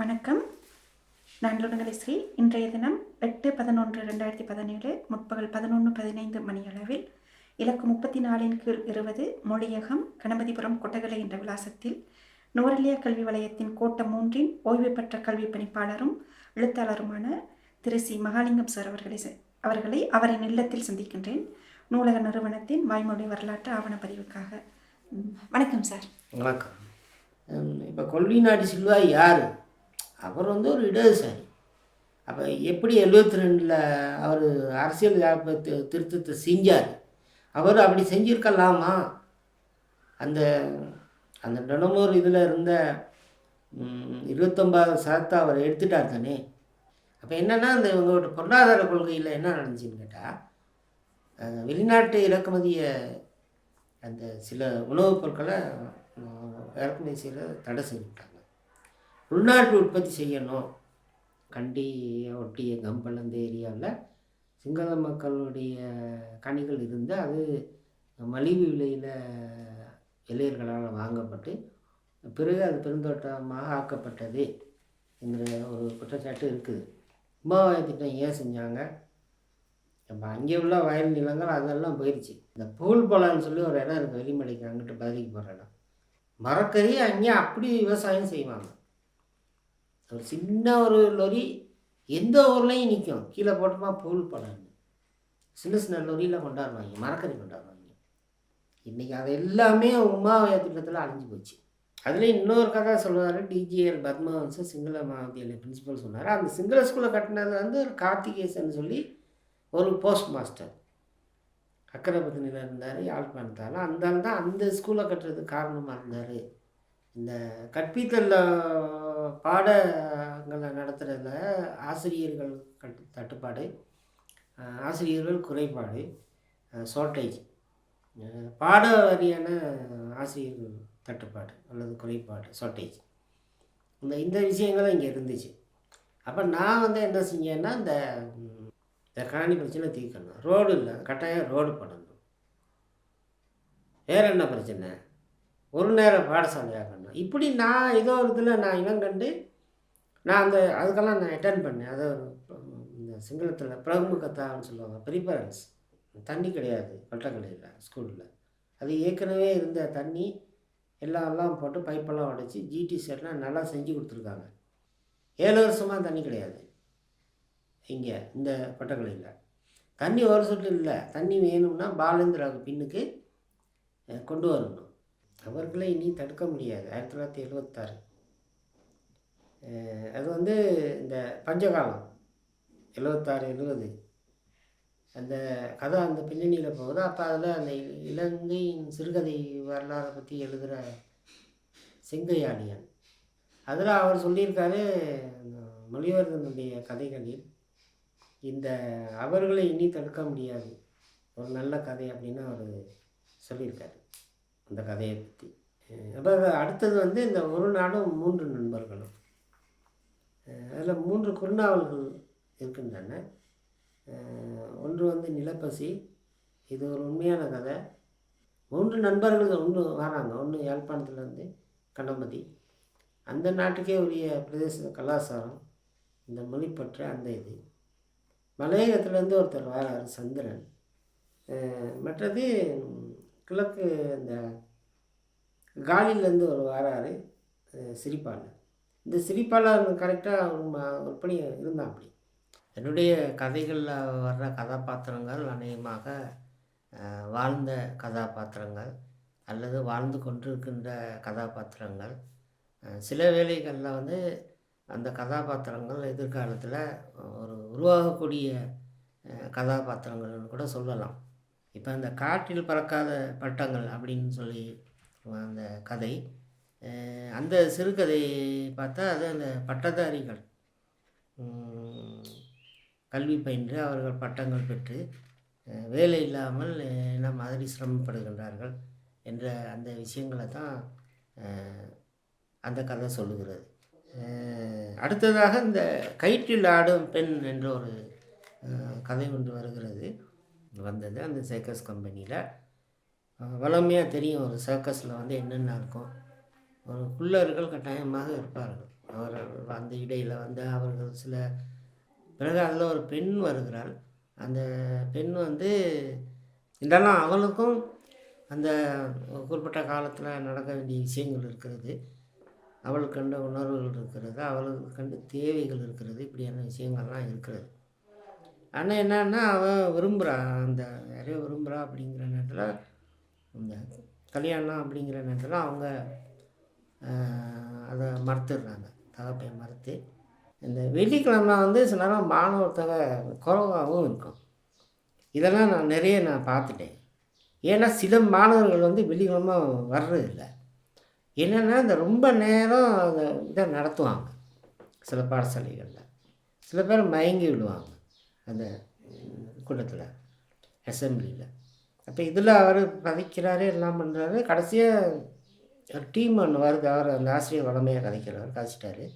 வணக்கம். நான் லுடங்கலை ஸ்ரீ இன்றைய தினம் எட்டு பதினொன்று ரெண்டாயிரத்தி பதினேழு முற்பகல் பதினொன்று பதினைந்து மணியளவில் இலக்கு முப்பத்தி நாலின் கீழ் இருபது மொழியகம் கணபதிபுரம் கொட்டகலை என்ற விலாசத்தில் நூரலியா கல்வி வலயத்தின் கோட்டம் மூன்றின் ஓய்வு பெற்ற கல்வி பணிப்பாளரும் எழுத்தாளருமான திரு சி. மகாலிங்கம் சார் அவர்களை அவர்களை அவரின் இல்லத்தில் சந்திக்கின்றேன். நூலக நிறுவனத்தின் வாய்மொழி வரலாற்று ஆவணப்பதிவுக்காக வணக்கம் சார். வணக்கம். இப்போ கொல்விநாடு சில்வா யார்? அவர் வந்து ஒரு இடதுசாரி. அப்போ எப்படி எழுபத்தி ரெண்டில் அவர் அரசியல் திருத்தத்தை செஞ்சார்? அவர் அப்படி செஞ்சுருக்கலாமா? அந்த அந்த தினமூர் இதில் இருந்த இருபத்தொம்பது சதத்தை அவர் எடுத்துட்டார் தானே? அப்போ என்னென்னா அந்த இவங்களோட பொருளாதார கொள்கையில் என்ன நடந்துச்சுன்னு கேட்டால் வெளிநாட்டு இறக்குமதியை அந்த சில உணவுப் பொருட்களை இறக்குமதி செய்கிற தடை செஞ்சுட்டாங்க உள்நாட்டு உற்பத்தி செய்யணும். கண்டி ஒட்டிய கம்பல் அந்த ஏரியாவில் சிங்கள மக்களுடைய கனிகள் இருந்து அது மலிவு விலையில் இளையர்களால் வாங்கப்பட்டு பிறகு அது பெருந்தோட்டமாக ஆக்கப்பட்டது என்கிற ஒரு குற்றச்சாட்டு இருக்குது. உமாவாய திட்டம் ஏன் செஞ்சாங்க? நம்ம அங்கே உள்ள வயல் நிலங்கள் அதெல்லாம் போயிடுச்சு இந்த பூல் சொல்லி ஒரு இடம் இருக்குது வெளிமலைக்கு அங்கிட்டு பதிலிக்கு போகிற இடம். மரக்கறி அங்கே அப்படி விவசாயம் செய்வாங்க. ஒரு சின்ன ஒரு லொரி எந்த ஊர்லேயும் நிற்கும் கீழே போட்டோமா பூல் பழம்னு சின்ன சின்ன லொரியில் கொண்டாடுவாங்க. மரக்கறி கொண்டாடுவாங்க. இன்றைக்கி அது எல்லாமே உமாவய திட்டத்தில் அழிஞ்சு போச்சு. அதில் இன்னொரு கதை சொல்லுவார். டிஜிஎல் பத்மவம்சம் சிங்கள மாவட்டியில் பிரின்சிபல் சொன்னார். அந்த சிங்கள ஸ்கூலில் கட்டினது வந்து ஒரு கார்த்திகேசன் சொல்லி ஒரு போஸ்ட் மாஸ்டர் அக்கரைப்பத்தினியில் இருந்தார் யாழ்ப்பாணத்தால் அந்த தான் அந்த ஸ்கூலை கட்டுறதுக்கு காரணமாக இருந்தார். இந்த கற்பித்தலில் பாடங்களை நடத்துகிறதுல ஆசிரியர்கள் கட்டு தட்டுப்பாடு ஆசிரியர்கள் குறைபாடு ஷார்ட்டேஜ் பாட வாரியான ஆசிரியர்கள் தட்டுப்பாடு அல்லது குறைபாடு ஷார்ட்டேஜ் இந்த இந்த விஷயங்களும் இங்கே இருந்துச்சு. அப்போ நான் வந்து என்ன செஞ்சேன்னா இந்த இந்த காணி பிரச்சனை தீர்க்கணும். ரோடு இல்லை கட்டாயம் ரோடு பண்ணணும். வேறு என்ன பிரச்சனை? ஒரு நேரம் பாடசாலையாகணும். இப்படி நான் ஏதோ ஒரு இதில் நான் இவன் கண்டு நான் அந்த அதுக்கெல்லாம் நான் அட்டன் பண்ணேன். அதை இந்த சிங்களத்தில் பிரமுகத்தான்னு சொல்லுவாங்க. ப்ரிஃபரன்ஸ் தண்ணி கிடையாது பட்டக்கடையில் ஸ்கூலில். அது ஏற்கனவே இருந்த தண்ணி எல்லாம் எல்லாம் போட்டு பைப்பெல்லாம் உடைச்சி ஜிடி செட்லாம் நல்லா செஞ்சு கொடுத்துருக்காங்க. ஏழு வருஷமாக தண்ணி கிடையாது. இங்கே இந்த கொட்டக்கலையில் தண்ணி ஒரு சொட்டு இல்லை. தண்ணி வேணும்னா பாலேந்திராவுக்கு பின்னுக்கு கொண்டு வரணும். அவர்களை இனி தடுக்க முடியாது. ஆயிரத்தி தொள்ளாயிரத்தி எழுபத்தாறு அது வந்து இந்த பஞ்சகாலம். எழுபத்தாறு எழுபது அந்த கதை அந்த பின்னணியில் போகுது. அப்போ அதில் அந்த இலங்கையின் சிறுகதை வரலாறை பற்றி எழுதுகிற செங்கையாடியான். அதில் அவர் சொல்லியிருக்காரு அந்த மொழிவர்தனுடைய கதைகளில் இந்த அவர்களை இனி தடுக்க முடியாது. ஒரு நல்ல கதை அப்படின்னு அவர் சொல்லியிருக்காரு. அந்த கதையை பற்றி அப்போ அடுத்தது வந்து இந்த ஒரு நாடும் மூன்று நண்பர்களும். அதில் மூன்று குறுநாவல்கள் இருக்கின்றன. ஒன்று வந்து நிலப்பசி இது ஒரு உண்மையான கதை. மூன்று நண்பர்கள் ஒன்று வராங்க. ஒன்று யாழ்ப்பாணத்துலேருந்து கணபதி. அந்த நாட்டுக்கே உரிய பிரதேச கலாச்சாரம் இந்த மொழிப்பற்ற அந்த இது. மலையகத்துலேருந்து ஒருத்தர் வராரு சந்திரன். மற்றது கிழக்கு இந்த காலிலேருந்து ஒரு வராரு சிரிப்பாளர் இந்த சிரிப்பாளர் கரெக்டாக ஒருபடி இருந்தான் அப்படி என்னுடைய கதைகளில் வர்ற கதாபாத்திரங்கள் அநேகமாக வாழ்ந்த கதாபாத்திரங்கள் அல்லது வாழ்ந்து கொண்டிருக்கின்ற கதாபாத்திரங்கள். சில வேளைகளில் வந்து அந்த கதாபாத்திரங்கள் எதிர்காலத்தில் ஒரு உருவாகக்கூடிய கதாபாத்திரங்கள்னு கூட சொல்லலாம். இப்போ அந்த காற்றில் பறக்காத பட்டங்கள் அப்படின்னு சொல்லி அந்த கதை அந்த சிறுகதை பார்த்தா அது அந்த பட்டதாரிகள் கல்வி பயின்று அவர்கள் பட்டங்கள் பெற்று வேலை இல்லாமல் என்ன மாதிரி சிரமப்படுகின்றார்கள் என்ற அந்த விஷயங்களை தான் அந்த கதை சொல்லுகிறது. அடுத்ததாக இந்த கயிற்றில் ஆடும் பெண் என்ற ஒரு கதை ஒன்று வருகிறது. வந்தது அந்த சர்க்கஸ் கம்பெனியில். வளமையாக தெரியும் ஒரு சர்க்கஸில் வந்து என்னென்ன இருக்கும். ஒரு குள்ளர்கள் கட்டாயமாக இருப்பார்கள். அவர் அந்த இடையில் வந்து அவர்கள் சில பிறகு அதில் ஒரு பெண் வருகிறாள். அந்த பெண் வந்து இதெல்லாம் அவளுக்கும் அந்த குறிப்பிட்ட காலத்தில் நடக்க வேண்டிய விஷயங்கள் இருக்கிறது. அவளுக்கு கண்ட உணர்வுகள் இருக்கிறது. அவளுக்கு கண்டு தேவைகள் இருக்கிறது. இப்படியான விஷயங்கள்லாம் இருக்கிறது. ஆனால் என்னன்னா அவள் விரும்புகிறா அந்த யாரையோ விரும்புகிறா அப்படிங்கிற நேரத்தில் இந்த கல்யாணம் அப்படிங்கிற நேரத்தில் அவங்க அதை மறுத்துடுறாங்க. தகப்பையை மறுத்து இந்த வெள்ளிக்கிழமை வந்து சில நேரம் மாணவர்த்தக தொகை குறைவாகவும் இருக்கும். இதெல்லாம் நான் நிறைய நான் பார்த்துட்டேன். ஏன்னா சில மாணவர்கள் வந்து வெள்ளிக்கிழமை வர்றதில்லை என்னென்னா இந்த ரொம்ப நேரம் அந்த இதை நடத்துவாங்க சில பாடசாலைகளில். சில பேர் மயங்கி விடுவாங்க அந்த கூட்டத்தில் அசம்பிளியில் அப்போ இதில் அவர் கதைக்கிறாரு எல்லாம் பண்ணுறாரு கடைசியாக ஒரு டீம் ஒன்று வருது. அவர் அந்த ஆசிரியர் வளமையாக கதைக்கிறவர் கதைச்சிட்டாரு